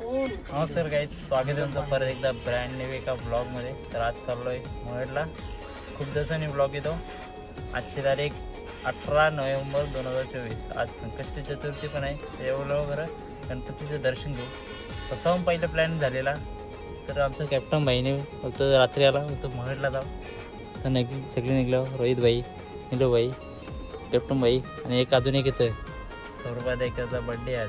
हो नमस्कार गाईज स्वागत आहे तुमचं परत एकदा ब्रँड न्यू एका ब्लॉगमध्ये तर आज चाललो आहे मुळडला खूप दिवसांनी ब्लॉग येतो. आजची तारीख अठरा नोव्हेंबर दोन हजार चोवीस. आज संकष्टी चतुर्थी पण आहे. एवढं बरं गणपतीचं दर्शन घेऊ. तसा पण पहिलं प्लॅन झालेला. तर आमचं कॅप्टन भाईने होतं रात्री आला. होतं महडला जाऊ. तर नग सगळे निघलो रोहित भाई निलो भाई कॅप्टन भाई आणि एक अजून एक येतं सौरभात एकाचा बड्डे आज.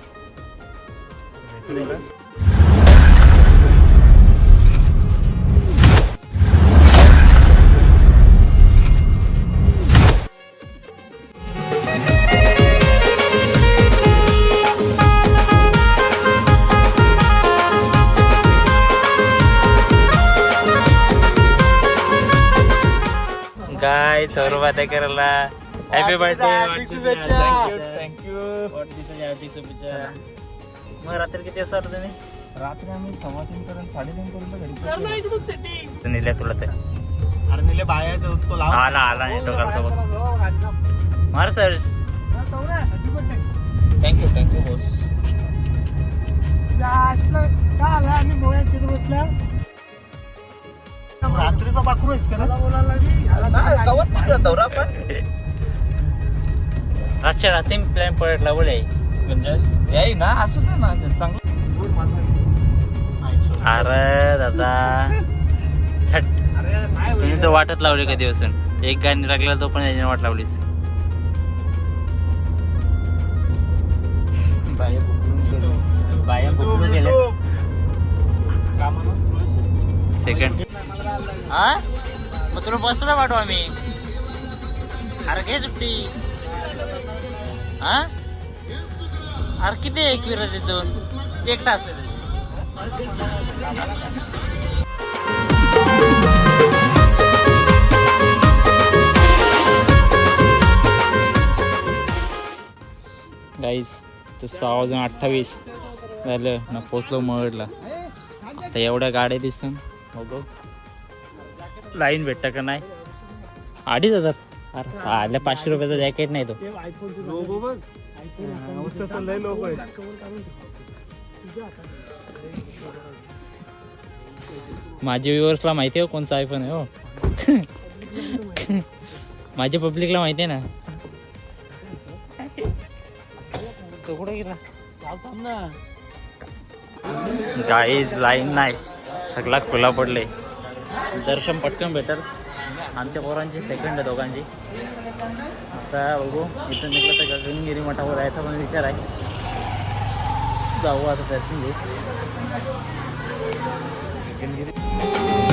गाय सौरभात करायला. हॅपी बर्थडे थँक्यू थँक्यू मग रात्री किती आला तुम्ही? रात्री आम्ही सव्वा तीन पर्यंत साडेतीन पर्यंत घरी तर नेल्या तुला तर. अरे निले बाया तो लाव आला आला करतो बघ. मार सर. थँक्यू थँक्यू बोस रात्रीचा पाखरू आहेस का दौरा पण. रातच्या रात्री प्लॅन पडला बोले म्हणजे ना असू दे ना चांगलं. अरे दादा. छट तुम्ही तर वाटत लावली कधी बसून एक गाणी लागला तो पण याने वाट लावलीस. बाया बाया गेल्या सेकंड हा मग तुला बसला पाठवू आम्ही? अरे घे सुट्टी. हा अरे किती आहे एक विरत इथून एक तास. गाईज तर सहा वाजून अठ्ठावीस झालं. ना पोचलो मळला. आता एवढ्या गाड्या दिसतात. बघू. लाईन भेटता का नाही? अडीच हजार. अरे पाचशे रुपयाचा जॅकेट नाही तो. लय लोक आहे माझ्या व्ह्युअर्सला माहिती आहे हो कोणचा आयफोन आहे हो. माझ्या पब्लिकला माहिती आहे ना. तो कुठे गेला? गाईज लाईन नाही. सगळा खुला पडले दर्शन पटकन भेटल. आमच्या पोरांची सेकंड आहे दोघांची. आता बघू इथं निघलं तर गगनगिरी मठावर जायचा पण विचार आहे. जाऊ आता दर्शन घेऊ. गगनगिरी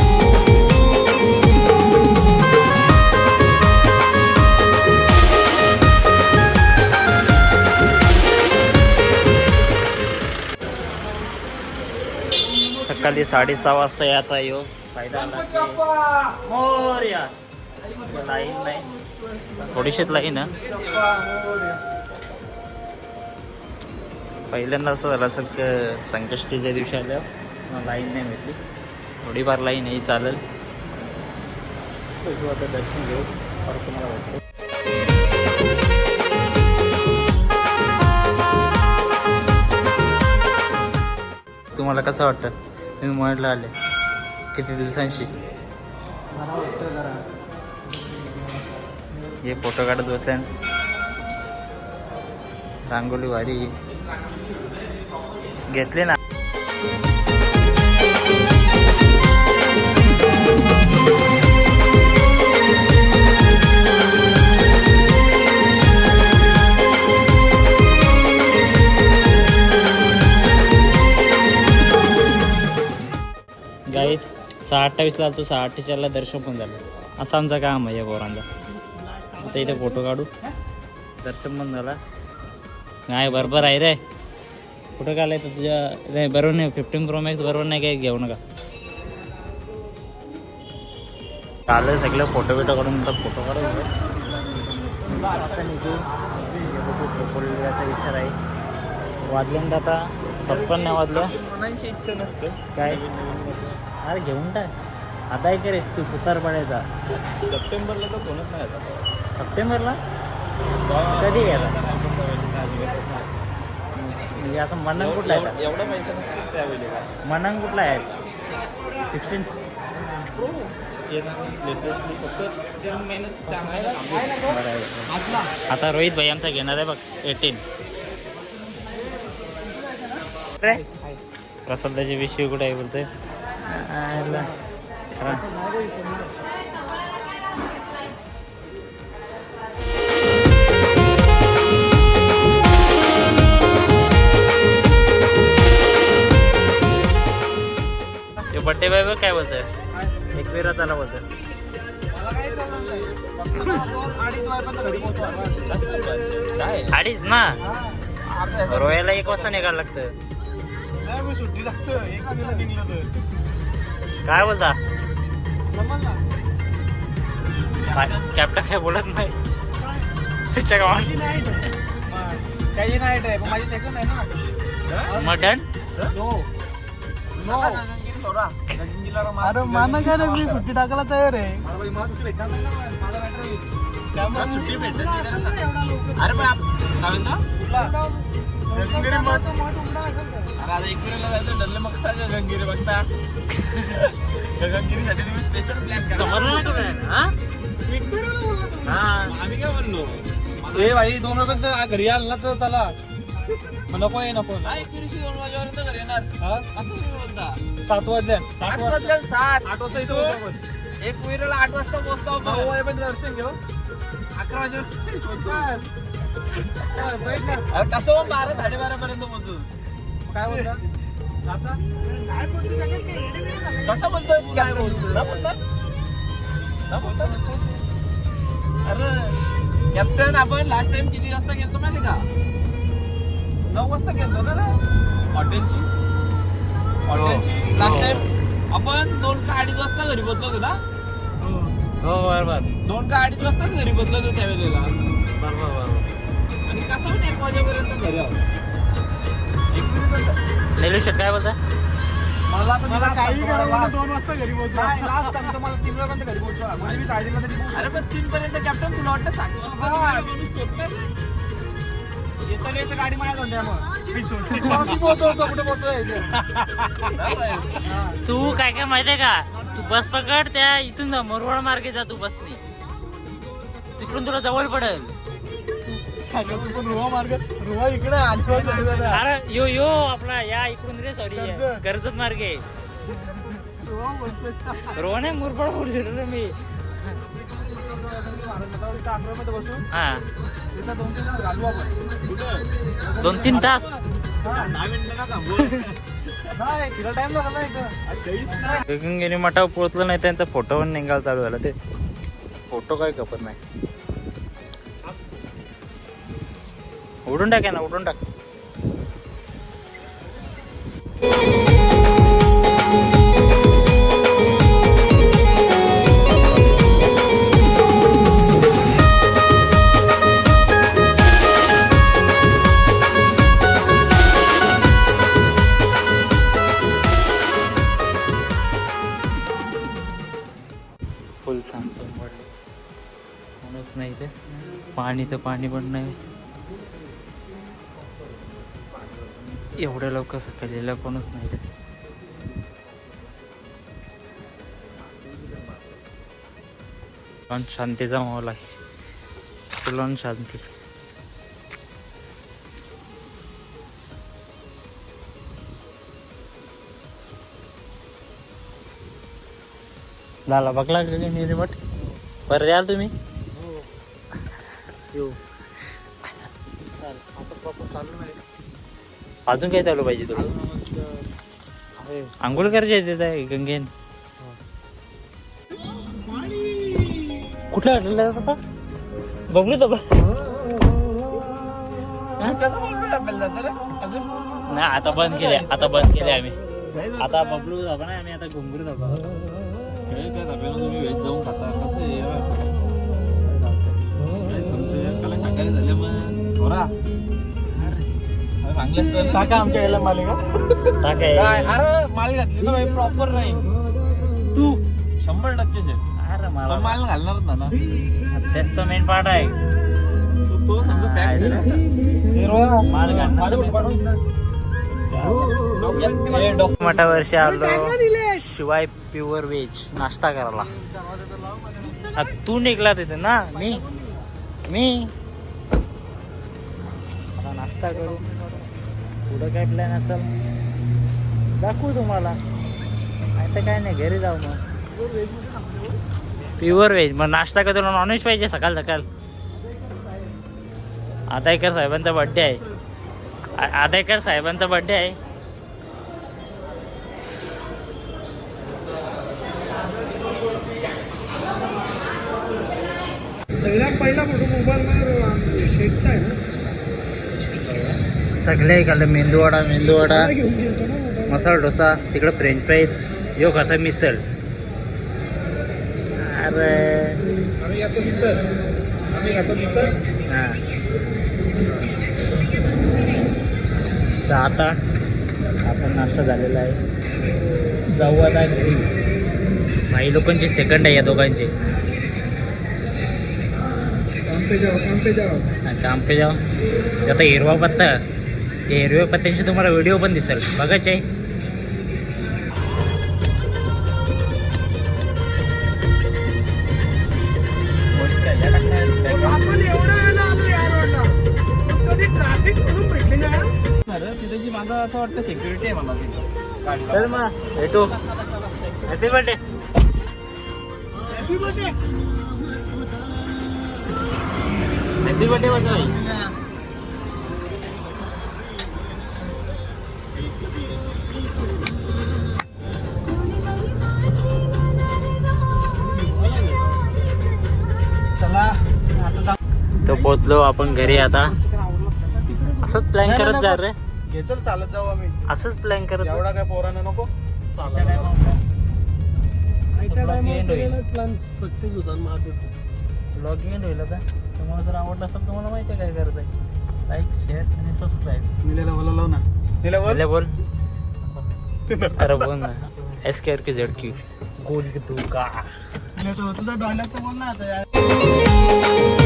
सकाळी साडेसहा वाजता याचा योग हो. फायदा आला लाईन नाही. थोडीशीच लाईन पहिल्यांदा असं झालं असेल की संकष्टीच्या दिवशी आल्यावर लाईन नाही भेटली. थोडीफार लाईन ही चालेल. आता दर्शन घेऊ. परत तुम्हाला भेटतो तुम्हाला कसं वाटतं? तुम्ही म्हटलं आले किती दिवसांशी? हे फोटो काढत बसल्या रांगोळी भारी घेतले ना. सहा अठ्ठावीसला तो सहा अठ्ठेचाळीसला दर्शन पण झालं. असं आमचं काम आहे या पोरांचा. आता इथे फोटो काढू. दर्शन पण झाला. नाही बरोबर आहे रे. कुठं काढायचं तुझ्या नाही बरोबर नाही. फिफ्टीन प्रो मॅक्स बरोबर नाही काही घेऊ नका. चालेल सगळं. फोटो बिटो काढून तर फोटो काढून विचार आहे वाजल्यानंतर आता सप्पन नाही वाजलं. इच्छा नसते. काय? अरे घेऊन टाक आता काय करेस तू सुतार पडायचा सप्टेंबरला तर कोणच नाही आता. सप्टेंबरला? कधी गेला म्हणजे असं मनंग कुठला आहे? एवढा पैसा नसतो त्यावेळी का मनंग कुठला आहे? सिक्स्टीन लेटेस्टली फक्त आता रोहित भाई आमचा घेणार आहे बघ एटीन प्रसादाची विषय कुठे आहे बोलतोय? बड्डे बाय काय बोलतोय? एक वेळा त्याला बोलतोय. अडीच ना? रोयाला एक वाजता निघायला लागतं. सुट्टी लागतं. काय बोलता? कॅप्टन काय बोलत नाही? त्याच्या गावात? काही नाही रे पण माझी सेकंड आहे ना. मटन? अरे माना काय रे मी सुट्टी टाकायला तयार आहे. सुट्टी भेटत अरे पण काय म्हणता? अरे आता एकविरेला जायचं डल्ले मग काय गंगिरी बघता गंगिरीसाठी तुम्ही स्पेशल प्लॅन करा. समजलं ना तुला हा? हा. आम्ही काय म्हणलो? ए भाई दोन रुपये घरी आला ना तर चला. मग नको आहे नको. दोन वाजेपर्यंत घरी येणार. सात वाजल्या सात वाजल्या सात. आठ वाजता येतो एक विरेला आठ वाजता पोहोचतो दर्शन घेऊ. अकरा वाजेपर्यंत कसं मग बारा साडेबारा पर्यंत पोहोचू? काय बोलतात चाचा कसं बोलतोय? काय बोलतो ना बोलतात ना बोलतात अरे कॅप्टन आपण लास्ट टाइम किती वाजता गेलतो माहिती का? नऊ वाजता गेलतो ना रे? हॉटेलची? हॉटेलची. लास्ट टाइम आपण दोन का अडीच वाजता घरी पोहोचलो होतो ना? हो बरोबर. दोन का अडीच वाजताच घरी पोहोचलो होतो त्यावेळेला बरोबर बरोबर. नेलू शेट काय बोलता मला मला काही करावं दोन वाजता घरी पोहोचलो. लास्ट टाइम मला तीन वाजता घरी पोहोचलो. म्हणजे मी साडेतीन अरे पण तीन पर्यंत कॅप्टन तुला वाटतं येता गाडी माझ्या कुठे तू काय काय माहितीये का? तू बस पकड त्या इथून जा मोरवाड मार्गे जा तू बसने. तिकडून तुला जवळ पडेल. पण रुवा मार्ग रुवा इकडे आजूबाजू अरे यो यो आपला या इकडून रे सॉरी कर्जत. कर्जत मार्गे रुवा बोलतोय. रोहन आहे मुरबाड बोललो रे मी. आंध्रमध्ये बसू हा. तिथं दोन तीन तास. घालू आपण दोन तीन तास दहा मिनिटं ना थांबू नाही तिला टाइम लागला इथं गंगेने मठावर पोहोचलं नाही त्यांचा फोटो पण निघायला चालू झाला ते. फोटो काय कपत नाही. उडून टाक ना उडून टाक. फुल सामसूम पडलं कोणच नाही ते. पाणी तर पाणी पण नाही. एवढ्या लवकर सकाळीला कोणच नाही पण शांतीचा माहोल आहे. फुल ऑन शांती. झाला बघला का निर्मट बरं याल तुम्ही? अजून काय चालू पाहिजे तुला? आंघोळ करायची आहे गंगेन. कुठल्या हॉटेलला जात होता कसं जातं रे? अजून? नाही आता बंद केले आता बंद केले आम्ही. आता बबलू जाबा नाही आम्ही आता घुंगरू त्या धाब्याला तुम्ही व्हेज जाऊन खाता. कसं आहे? यार? काय सांगतोय झाले मग थोडा तर. टाका आमच्या याला मालिका. टाक. काय. अरे माल घातली तर प्रॉपर नाही. तू शंभर टक्के शेट अरे मला माल घालणारच ना ना. तेच तर मेन पार्ट आहे. तू तो समजा आहे केला. माल घाल. माझं पण पाठव. डॉक- मोठ्या वर्षी आलो. शिवाय प्युअर व्हेज नाश्ता करायला. तू निघला तिथे ना? मी? मी? आता नाश्ता करू. पुढं काय प्लॅन असेल? दाखवू तुम्हाला. तर काय नाही घरी जाऊ मग. प्युअर व्हेज मग नाश्ता का तुला नॉनव्हेज पाहिजे सकाळ सकाळ. आदायकर साहेबांचा बड्डे आहे. आदायकर साहेबांचा बड्डे आहे. सगळ्यात पहिला फोटो मोबाईल शेटचा आहे ना? सगळे खाल्लं मेंदूवडा मेंदूवडा. मसाला डोसा तिकडं फ्रेंच फ्राईज यो खाता मिसळ. अरे. हा. तर आता आपण नाश्ता झालेला आहे. जाऊ आता घरी. काही लोकांची सेकंड आहे या दोघांची. काम पे जाओ काम पे जाओ. काम पे जाऊ. आता हिरवा पत्ता. या हिरव्या पत्त्यांचे तुम्हाला व्हिडिओ पण दिसेल. बघायचे आहे माझं असं वाटतं सिक्युरिटी आहे मला मग भेटू. Happy birthday happy birthday happy birthday तो पोचलो आपण घरी आता. असंच प्लॅन करत जा. रे. चल चालत जाऊ आम्ही. असंच प्लॅन करत एवढा काय पोरानं नको. ब्लॉगिंग एंड होईल. आता. तुम्हाला जर आवडलं असेल तुम्हाला माहिती आहे काय करत आहे लाईक शेअर आणि सबस्क्राईब निलेला लाव ना. निला बोल. बोल. अरे बोल ना. एस के आर की झेड की गोल की तू का? तुझा डायलॉग तर बोल ना आता यार.